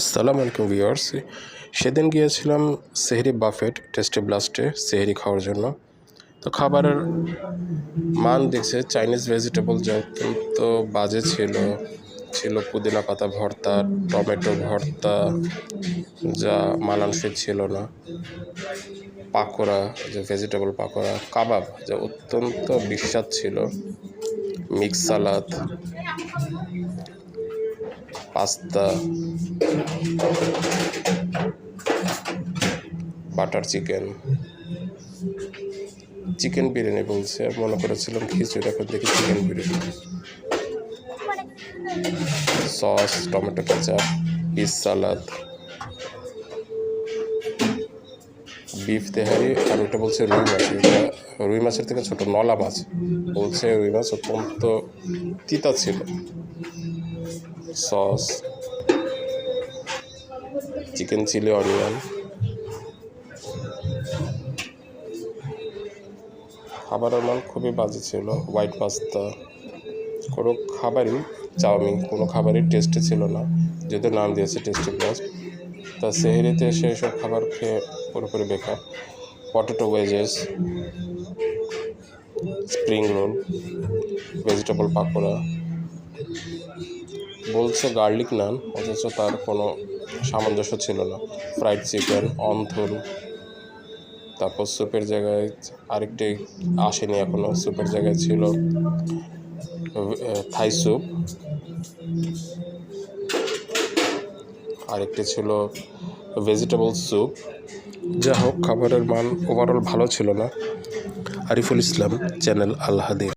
আসসালামু আলাইকুম ভিউয়ার্স। সেদিন গিয়েছিলাম সেহরি বাফেট টেস্টি ব্লাস্টে সেহরি খাওয়ার জন্য। তো খাবারের মান দেখছে, চাইনিজ ভেজিটেবল যা অত্যন্ত বাজে ছিল ছিল পুদিনা পাতা ভর্তা, টমেটো ভর্তা, যা মানানসই ছিল না। পাকোড়া, যে ভেজিটেবল পাকোড়া, কাবাব, যা অত্যন্ত বিস্বাদ ছিল। Mix salad, pasta butter chicken chicken biryani বলছে। মনে করেছিলাম খিচুড়ি, এখন দেখি chicken biryani sauce tomato ketchup piece salad beef তেহারি, আর ওটা বলছে রুই মাছ। রুই মাছের থেকে ছোট, নলা মাছ। বলছে রুই মাছ অত্যন্ত তিতা ছিল। সস চিকেন চিলি অনিয়ন খাবারের মান খুবই বাজে ছিল হোয়াইট পাস্তা কোনো খাবারই, চাউমিন কোনো খাবারই টেস্টি ছিল না। যদি নাম দিয়েছে টেস্টি প্লাস তা সেহেরিতে এসে এসব খাবার খেয়ে পুরোপুরি বেকার। Potato wedges spring roll vegetable pakora. বলছে গার্লিক নান অথচ তার কোনো সামঞ্জস্য ছিল না। ফ্রাইড চিকেন অন্থন, তারপর স্যুপের জায়গায় আরেকটি আসেনি এখনও স্যুপের জায়গায় ছিল থাই স্যুপ আরেকটি ছিল ভেজিটেবল স্যুপ যা হোক, খাবারের মান ওভারঅল ভালো ছিল না। আরিফুল ইসলাম, চ্যানেল আল হাদির।